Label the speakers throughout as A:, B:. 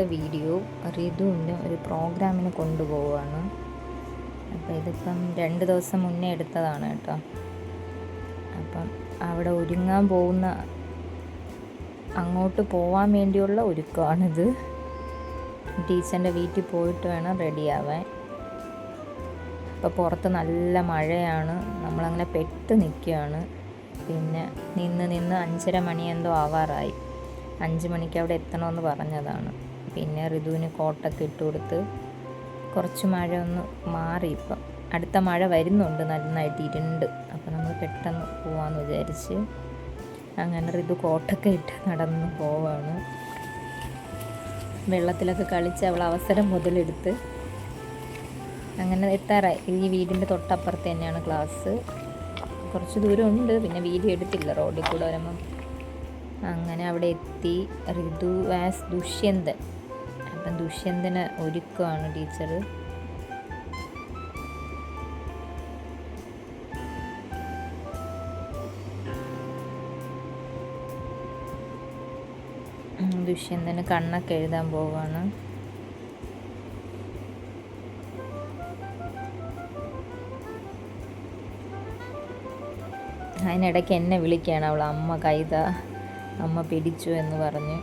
A: ഇന്നത്തെ വീഡിയോ റിതുവിന് ഒരു പ്രോഗ്രാമിന് കൊണ്ടുപോവുകയാണ്. അപ്പോൾ ഇതിപ്പം രണ്ട് ദിവസം മുന്നേ എടുത്തതാണ് കേട്ടോ. അപ്പം അവിടെ ഒരുങ്ങാൻ പോകുന്ന അങ്ങോട്ട് പോവാൻ വേണ്ടിയുള്ള ഒരുക്കമാണിത്. ടീച്ചറിന്റെ വീട്ടിൽ പോയിട്ട് വേണം റെഡിയാവാൻ. അപ്പോൾ പുറത്ത് നല്ല മഴയാണ്. നമ്മളങ്ങനെ പെട്ട് നിൽക്കുകയാണ്. പിന്നെ നിന്ന് നിന്ന് അഞ്ചര മണി എന്തോ ആവാറായി. അഞ്ച് മണിക്ക് അവിടെ എത്തണമെന്ന് പറഞ്ഞതാണ്. പിന്നെ ഋതുവിന് കോട്ടൊക്കെ ഇട്ട് കൊടുത്ത് കുറച്ച് മഴ ഒന്ന് മാറി ഇപ്പം. അടുത്ത മഴ വരുന്നുണ്ട് നന്നായിട്ട് ഇരുണ്ട്. അപ്പോൾ നമ്മൾ പെട്ടെന്ന് പോവാമെന്ന് വിചാരിച്ച് അങ്ങനെ ഋതു കോട്ടൊക്കെ ഇട്ട് നടന്ന് പോവാണ്. വെള്ളത്തിലൊക്കെ കളിച്ച് അവൾ അവസരം മുതലെടുത്ത് അങ്ങനെ എത്താറായി. ഈ വീടിന്റെ തൊട്ടപ്പുറത്ത് തന്നെയാണ് ക്ലാസ്. കുറച്ച് ദൂരം ഉണ്ട് പിന്നെ വീഡിയോ എടുത്തില്ല റോഡിൽ കൂടെ വരുമ്പം. അങ്ങനെ അവിടെ എത്തി. ഋതു ആസ് ദുഷ്യന്തൻ. അപ്പം ദുഷ്യന്തന് ഒരുക്കമാണ് ടീച്ചർ ദുഷ്യന്തന് കണ്ണൊക്കെ എഴുതാൻ പോവാണ്. അതിനിടയ്ക്ക് എന്നെ വിളിക്കുകയാണ് അവൾ അമ്മ കൈത അമ്മ പിടിച്ചു എന്ന് പറഞ്ഞ്.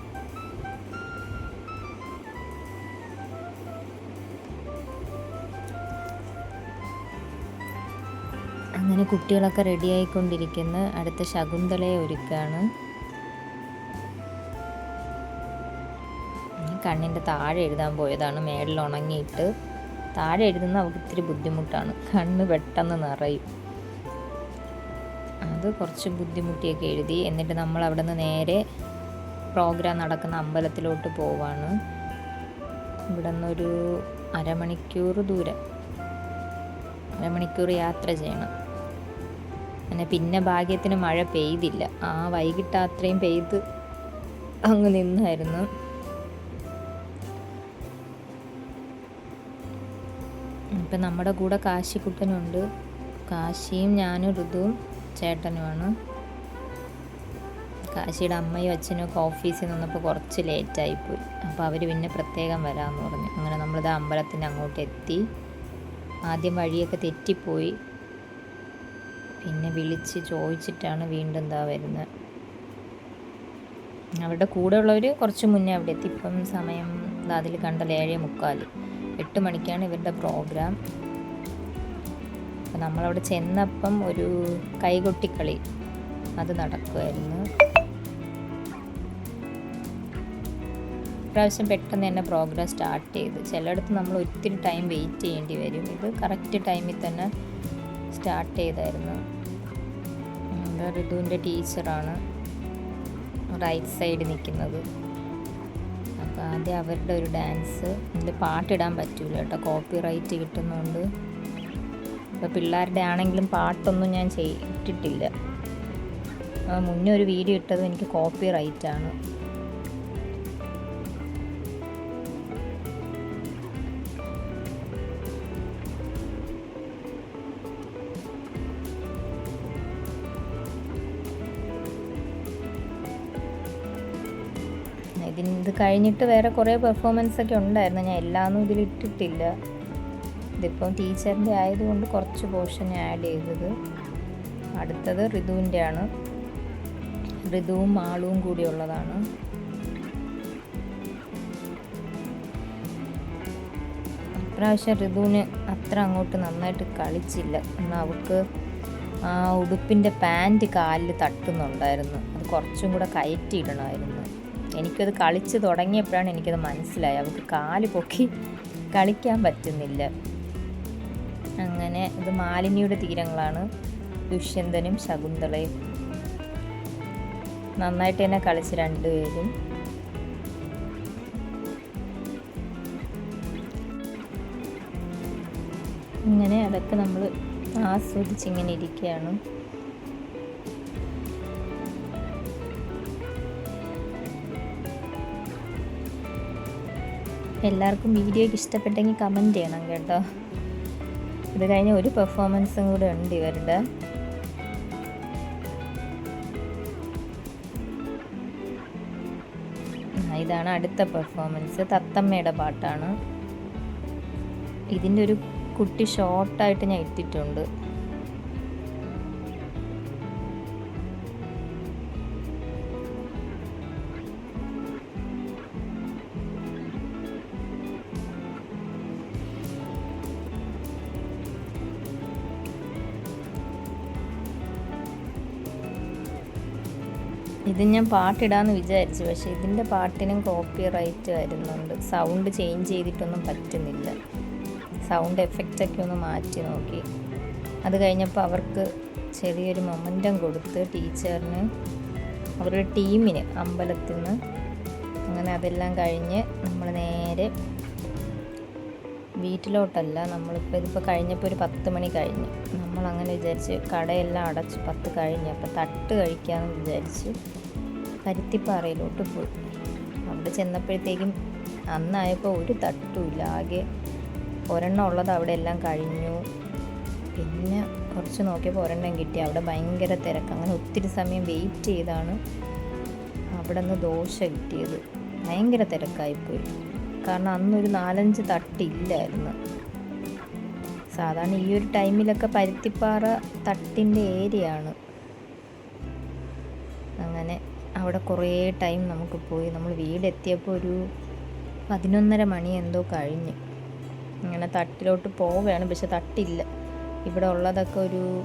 A: അങ്ങനെ കുട്ടികളൊക്കെ റെഡിയായിക്കൊണ്ടിരിക്കുന്നു അടുത്ത ശകുന്തളയെ ഒരുക്കാണ്. കണ്ണിന്റെ താഴെ എഴുതാൻ പോയതാണ്. മേളിൽ ഉണങ്ങിയിട്ട് താഴെ എഴുതുന്ന അവൾക്ക് ഇത്തിരി ബുദ്ധിമുട്ടാണ്. കണ്ണ് പെട്ടെന്ന് നിറയും. അത് കുറച്ച് ബുദ്ധിമുട്ടിയൊക്കെ എഴുതി. എന്നിട്ട് നമ്മൾ അവിടെ നിന്ന് നേരെ പ്രോഗ്രാം നടക്കുന്ന അമ്പലത്തിലോട്ട് പോവാണ്. ഇവിടെ നിന്നൊരു അരമണിക്കൂർ ദൂരം. അരമണിക്കൂർ യാത്ര ചെയ്യണം. അങ്ങനെ പിന്നെ ഭാഗ്യത്തിന് മഴ പെയ്തില്ല. ആ വൈകിട്ട് അത്രയും പെയ്ത് അങ്ങ് നിന്നായിരുന്നു. ഇപ്പം നമ്മുടെ കൂടെ കാശിക്കുട്ടനുണ്ട്. കാശിയും ഞാനും ഋതുവും ചേട്ടനുമാണ്. കാശിയുടെ അമ്മയും അച്ഛനും ഒക്കെ ഓഫീസിൽ നിന്നപ്പോൾ കുറച്ച് ലേറ്റായിപ്പോയി അപ്പോൾ അവർ പിന്നെ പ്രത്യേകം വരാമെന്ന് പറഞ്ഞു. അങ്ങനെ നമ്മളിത് അമ്പലത്തിന്റെ അങ്ങോട്ട് എത്തി ആദ്യം വഴിയൊക്കെ തെറ്റിപ്പോയി. പിന്നെ വിളിച്ച് ചോദിച്ചിട്ടാണ് വീണ്ടും എന്താ വരുന്നത് അവരുടെ കൂടെ ഉള്ളവർ കുറച്ച് മുന്നേ അവിടെ എത്തി. ഇപ്പം സമയം അതിൽ കണ്ടത് ഏഴേ മുക്കാൽ എട്ട് മണിക്കാണ് ഇവരുടെ പ്രോഗ്രാം. അപ്പം നമ്മളവിടെ ചെന്നപ്പം ഒരു കൈകൊട്ടിക്കളി അത് നടക്കുമായിരുന്നു പ്രാവശ്യം പെട്ടെന്ന് തന്നെ പ്രോഗ്രാം സ്റ്റാർട്ട് ചെയ്ത്. ചിലയിടത്ത് നമ്മൾ ഒത്തിരി ടൈം വെയിറ്റ് ചെയ്യേണ്ടി വരും. ഇത് കറക്റ്റ് ടൈമിൽ തന്നെ സ്റ്റാർട്ട് ചെയ്തായിരുന്നു. എന്താ ഋതുവിന്റെ ടീച്ചറാണ് റൈറ്റ് സൈഡ് നിൽക്കുന്നത്. അപ്പോൾ ആദ്യം അവരുടെ ഒരു ഡാൻസ് ഇതിൽ പാട്ടിടാൻ പറ്റൂല കേട്ടോ. കോപ്പി റൈറ്റ് കിട്ടുന്നതുകൊണ്ട്. ഇപ്പോൾ പിള്ളേരുടെ ആണെങ്കിലും പാട്ടൊന്നും ഞാൻ ചെയ്തിട്ടില്ല മുന്നേ ഒരു വീഡിയോ ഇട്ടത് എനിക്ക് കോപ്പി റൈറ്റ് ഇതിന് ഇത് കഴിഞ്ഞിട്ട് വേറെ കുറേ പെർഫോമൻസ് ഒക്കെ ഉണ്ടായിരുന്നു. ഞാൻ എല്ലാമൊന്നും ഇതിൽ ഇട്ടിട്ടില്ല. ഇതിപ്പം ടീച്ചറിന്റെ ആയതുകൊണ്ട് കുറച്ച് പോർഷൻ ആഡ് ചെയ്തത്. അടുത്തത് ഋതുവിന്റെ ആണ് ഋതുവും മാളുവും കൂടിയുള്ളതാണ് ഇപ്രാവശ്യം ഋതുവിന് അത്ര അങ്ങോട്ട് നന്നായിട്ട് കളിച്ചില്ല. എന്നാൽ അവൾക്ക് ആ ഉടുപ്പിന്റെ പാന്റ് കാലിൽ തട്ടുന്നുണ്ടായിരുന്നു. അത് കുറച്ചും കൂടെ കയറ്റിയിടണമായിരുന്നു. എനിക്കത് കളിച്ച് തുടങ്ങിയപ്പോഴാണ് എനിക്കത് മനസ്സിലായി അവൾക്ക് കാൽ പൊക്കി കളിക്കാൻ പറ്റുന്നില്ല. അങ്ങനെ ഇത് മാലിന്യയുടെ തീരങ്ങളാണ് ദുഷ്യന്തനും ശകുന്തളയും. നന്നായിട്ട് തന്നെ കളിച്ച് രണ്ടുപേരും. ഇങ്ങനെ അതൊക്കെ നമ്മൾ ആസ്വദിച്ചിങ്ങനെ ഇരിക്കുകയാണ്. എല്ലാവർക്കും വീഡിയോയ്ക്ക് ഇഷ്ടപ്പെട്ടെങ്കിൽ കമന്റ് ചെയ്യണം കേട്ടോ. ഇത് കഴിഞ്ഞ് ഒരു പെർഫോമൻസും കൂടെ ഉണ്ട് ഇവരുടെ. ഇതാണ് അടുത്ത പെർഫോമൻസ് തത്തമ്മയുടെ പാട്ടാണ്. ഇതിന്റെ ഒരു കുട്ടി ഷോർട്ടായിട്ട് ഞാൻ ഇട്ടിട്ടുണ്ട്. ഇത് ഞാൻ പാട്ടിടാന്ന് വിചാരിച്ചു. പക്ഷേ ഇതിന്റെ പാട്ടിനും കോപ്പി റൈറ്റ് വരുന്നുണ്ട്. സൗണ്ട് ചേഞ്ച് ചെയ്തിട്ടൊന്നും പറ്റുന്നില്ല. സൗണ്ട് എഫക്റ്റൊക്കെ ഒന്ന് മാറ്റി നോക്കി. അത് കഴിഞ്ഞപ്പോൾ അവർക്ക് ചെറിയൊരു മൊമെന്റം കൊടുത്ത് ടീച്ചറിന് അവരുടെ ടീമിന് അമ്പലത്തിൽ നിന്ന് അങ്ങനെ അതെല്ലാം കഴിഞ്ഞ് നമ്മൾ നേരെ വീട്ടിലോട്ടല്ല. നമ്മളിപ്പോൾ ഇതിപ്പോൾ കഴിഞ്ഞപ്പോൾ ഒരു പത്ത് മണി കഴിഞ്ഞു. നമ്മളങ്ങനെ വിചാരിച്ച് കടയെല്ലാം അടച്ച് പത്ത് കഴിഞ്ഞു. അപ്പോൾ തട്ട് കഴിക്കാമെന്ന് വിചാരിച്ച് പരുത്തിപ്പാറയിലോട്ട് പോയി. അവിടെ ചെന്നപ്പോഴത്തേക്കും അന്നായപ്പോൾ ഒരു തട്ടുമില്ല ആകെ ഒരെണ്ണം ഉള്ളത് അവിടെ എല്ലാം കഴിഞ്ഞു. പിന്നെ കുറച്ച് നോക്കിയപ്പോൾ ഒരെണ്ണം കിട്ടി. അവിടെ ഭയങ്കര തിരക്ക്. അങ്ങനെ ഒത്തിരി സമയം വെയിറ്റ് ചെയ്താണ്. അവിടെ നിന്ന് ദോശ കിട്ടിയത്. ഭയങ്കര തിരക്കായിപ്പോയി. കാരണം അന്നൊരു നാലഞ്ച് തട്ടില്ലായിരുന്നു സാധാരണ ഈ ഒരു ടൈമിലൊക്കെ പരുത്തിപ്പാറ തട്ടിന്റെ ഏരിയ ആണ് അങ്ങനെ അവിടെ കുറേ ടൈം നമുക്ക് പോയി. നമ്മൾ വീടെത്തിയപ്പോൾ ഒരു പതിനൊന്നര മണി എന്തോ കഴിഞ്ഞ്. അങ്ങനെ തട്ടിലോട്ട് പോവുകയാണ് പക്ഷെ തട്ടില്ല. ഇവിടെ ഉള്ളതൊക്കെ ഒരു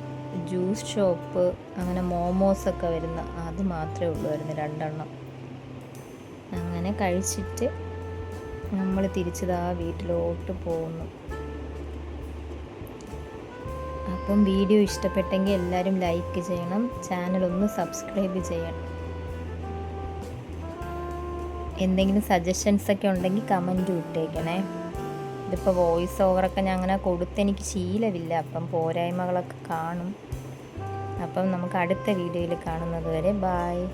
A: ജ്യൂസ് ഷോപ്പ് അങ്ങനെ മോമോസൊക്കെ വരുന്ന അത് മാത്രമേ ഉള്ളൂ വരുന്ന രണ്ടെണ്ണം. അങ്ങനെ കഴിച്ചിട്ട് നമ്മൾ തിരിച്ചത് ആ വീട്ടിലോട്ട് പോകുന്നു. അപ്പം വീഡിയോ ഇഷ്ടപ്പെട്ടെങ്കിൽ എല്ലാവരും ലൈക്ക് ചെയ്യണം ചാനൽ ഒന്ന് സബ്സ്ക്രൈബ് ചെയ്യണം. എന്തെങ്കിലും സജഷൻസ് ഒക്കെ ഉണ്ടെങ്കിൽ കമന്റ് ഇട്ടേക്കണേ. ഇതിപ്പോൾ വോയിസ് ഓവറൊക്കെ ഞാൻ അങ്ങനെ കൊടുത്തെനിക്ക് ശീലമില്ല അപ്പം പോരായ്മകളൊക്കെ കാണും. അപ്പം നമുക്ക് അടുത്ത വീഡിയോയിൽ കാണുന്നത് വരെ ബായ്